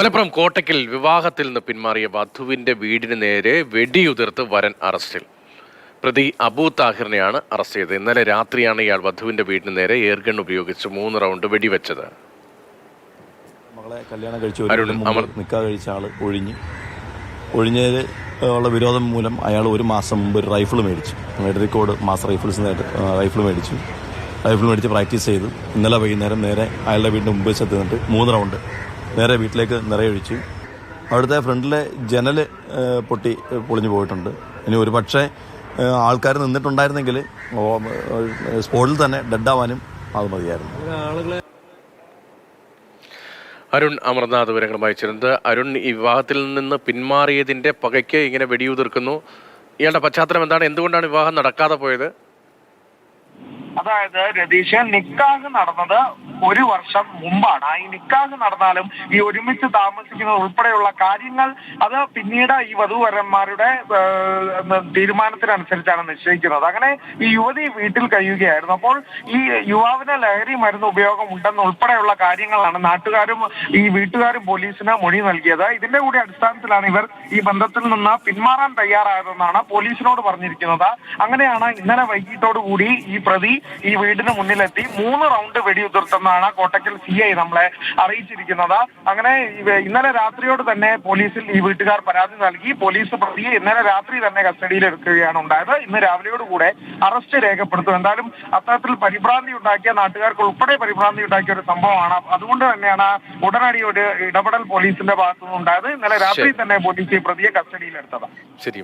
മലപ്പുറം കോട്ടയ്ക്കൽ വിവാഹത്തിൽ നിന്ന് പിന്മാറിയ വധുവിന്റെ വീടിന് നേരെ വെടിയുതിർത്ത് വരൻ അറസ്റ്റിൽ. പ്രതി അബൂ താഹിറിനെയാണ് അറസ്റ്റ് ചെയ്തത്. ഇന്നലെ രാത്രിയാണ് ഇയാൾ വധുവിന്റെ വീടിന് നേരെ എയർഗൺ ഉപയോഗിച്ച് മൂന്ന് റൗണ്ട് വെടിവെച്ചത്. മകളെ കല്യാണം കഴിച്ചു. നിക്കാഹ് കഴിച്ച ആൾ ഒഴിഞ്ഞ്. ഒഴിഞ്ഞതിൽ ഉള്ള വിരോധം മൂലം അയാൾ ഒരു മാസം മുമ്പ് ഒരു റൈഫിൾ മേടിച്ചു. എടരിക്കോട് മാസ് റൈഫിൾസ് റൈഫിൾ മേടിച്ചു. റൈഫിൾ മേടിച്ച് പ്രാക്ടീസ് ചെയ്തു. ഇന്നലെ വൈകുന്നേരം നേരെ അയാളുടെ വീടിന് മുമ്പ് ചെത്ത് മൂന്ന് റൗണ്ട് നേരെ വീട്ടിലേക്ക് നിറയൊഴിച്ചു അവിടുത്തെ ഫ്രണ്ടിലെ ജനൽ പൊട്ടി പൊളിഞ്ഞു പോയിട്ടുണ്ട്. ഇനി ഒരു പക്ഷേ ആൾക്കാർ നിന്നിട്ടുണ്ടായിരുന്നെങ്കിൽ സ്പോട്ടിൽ തന്നെ ഡെഡാവാനും അത് മതിയായിരുന്നു. അരുൺ അമർനാഥ് വിവരങ്ങളുമായി ചേരുന്നത്. അരുൺ ഈ വിവാഹത്തിൽ നിന്ന് പിന്മാറിയതിന്റെ പകയ്ക്ക് ഇങ്ങനെ വെടിയുതിർക്കുന്നു. ഇയാളുടെ പശ്ചാത്തലം എന്താണ്? എന്തുകൊണ്ടാണ് വിവാഹം നടക്കാതെ പോയത്? അതായത് രതീഷ് നിക്കാഹ് നടന്നത് ഒരു വർഷം മുമ്പാണ്. ആ ഈ നിക്കാഹ് നടന്നാലും ഈ ഒരുമിച്ച് താമസിക്കുന്നത് ഉൾപ്പെടെയുള്ള കാര്യങ്ങൾ അത് പിന്നീട് ഈ വധുവരന്മാരുടെ തീരുമാനത്തിനനുസരിച്ചാണ് നിശ്ചയിക്കുന്നത്. അങ്ങനെ ഈ യുവതി വീട്ടിൽ കഴിയുകയായിരുന്നു. അപ്പോൾ ഈ യുവാവിന് ലഹരി മരുന്ന് ഉപയോഗം ഉണ്ടെന്ന് ഉൾപ്പെടെയുള്ള കാര്യങ്ങളാണ് നാട്ടുകാരും ഈ വീട്ടുകാരും പോലീസിന് മൊഴി നൽകിയത്. ഇതിന്റെ കൂടി അടിസ്ഥാനത്തിലാണ് ഇവർ ഈ ബന്ധത്തിൽ നിന്ന് പിന്മാറാൻ തയ്യാറായതെന്നാണ് പോലീസിനോട് പറഞ്ഞിരിക്കുന്നത്. അങ്ങനെയാണ് ഇന്നലെ വൈകിട്ടോടുകൂടി ഈ പ്രതി ഈ വീടിന് മുന്നിലെത്തി. മൂന്ന് റൗണ്ട് വെടിയുതിർത്തെന്നാണ് കോട്ടക്കൽ സി ഐ നമ്മളെ അറിയിച്ചിരിക്കുന്നത്. അങ്ങനെ ഇന്നലെ രാത്രിയോട് തന്നെ പോലീസിൽ ഈ വീട്ടുകാർ പരാതി നൽകി. പോലീസ് പ്രതിയെ ഇന്നലെ രാത്രി തന്നെ കസ്റ്റഡിയിൽ എടുക്കുകയാണ് ഉണ്ടായത്. ഇന്ന് രാവിലെയോടുകൂടെ അറസ്റ്റ് രേഖപ്പെടുത്തും. എന്തായാലും അത്തരത്തിൽ പരിഭ്രാന്തി ഉണ്ടാക്കിയ നാട്ടുകാർക്ക് ഉൾപ്പെടെ പരിഭ്രാന്തി ഉണ്ടാക്കിയ ഒരു സംഭവമാണ്. അതുകൊണ്ട് തന്നെയാണ് ഉടനടി ഒരു ഇടപെടൽ പോലീസിന്റെ ഭാഗത്തുനിന്ന് ഉണ്ടായത് ഇന്നലെ രാത്രി തന്നെ പോലീസ് ഈ പ്രതിയെ കസ്റ്റഡിയിലെടുത്തത് ശരി.